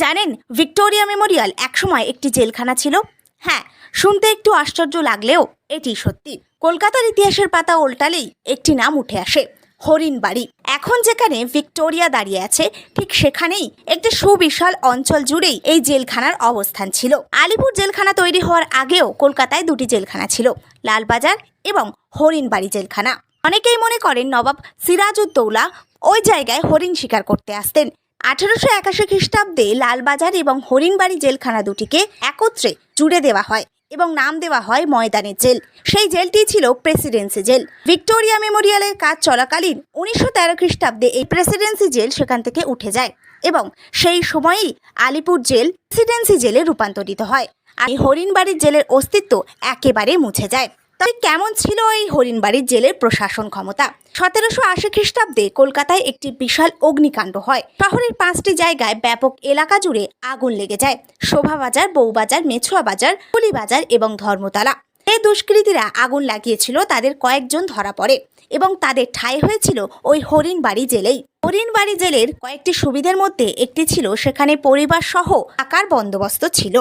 জানেন, Victoria Memorial একসময় একটি জেলখানা ছিল। হ্যাঁ শুনতে একটু আশ্চর্য লাগলেও এটি সত্যি। কলকাতার ইতিহাসের পাতা উল্টালেই একটি নাম উঠে আসে হরিণবাড়ি এখন যেখানে ভিক্টোরিয়া দাঁড়িয়ে আছে, ঠিক সেখানেই একটি সুবিশাল অঞ্চল জুড়েই এই জেলখানার অবস্থান ছিল। আলিপুর জেলখানা তৈরি হওয়ার আগেও কলকাতায় দুটি জেলখানা ছিল, লালবাজার এবং হরিণবাড়ি জেলখানা। অনেকেই মনে করেন নবাব সিরাজউদ্দৌলা ওই জায়গায় হরিণ শিকার করতে আসতেন। আঠারোশো একাশি খ্রিস্টাব্দে লালবাজার এবং হরিণবাড়ি জেলখানা দুটিকে একত্রে জুড়ে দেওয়া হয় এবং নাম দেওয়া হয় ময়দানের জেল। সেই জেলটি ছিল প্রেসিডেন্সি জেল। ভিক্টোরিয়া মেমোরিয়ালের কাজ চলাকালীন উনিশশো তেরো খ্রিস্টাব্দে এই প্রেসিডেন্সি জেল সেখান থেকে উঠে যায় এবং সেই সময়েই আলিপুর জেল প্রেসিডেন্সি জেলে রূপান্তরিত হয়। আর হরিণবাড়ির জেলের অস্তিত্ব একেবারে মুছে যায়। তবে কেমন ছিল এই হরিণবাড়ির জেলের প্রশাসন ক্ষমতা? সতেরোশো আশি খ্রিস্টাব্দে কলকাতায় একটি বিশাল অগ্নিকাণ্ড হয়। শহরের পাঁচটি জায়গায় ব্যাপক এলাকা জুড়ে আগুন লেগে যায়। শোভাবাজার বউবাজার মেছুয়া বাজার বাজার এবং ধর্মতলা। এই দুষ্কৃতীরা আগুন লাগিয়েছিল, তাদের কয়েকজন ধরা পড়ে এবং তাদের ঠাঁই হয়েছিল ওই হরিণবাড়ি জেলেই। হরিণবাড়ি জেলের কয়েকটি সুবিধার মধ্যে একটি ছিল, সেখানে পরিবার সহ থাকার বন্দোবস্ত ছিল।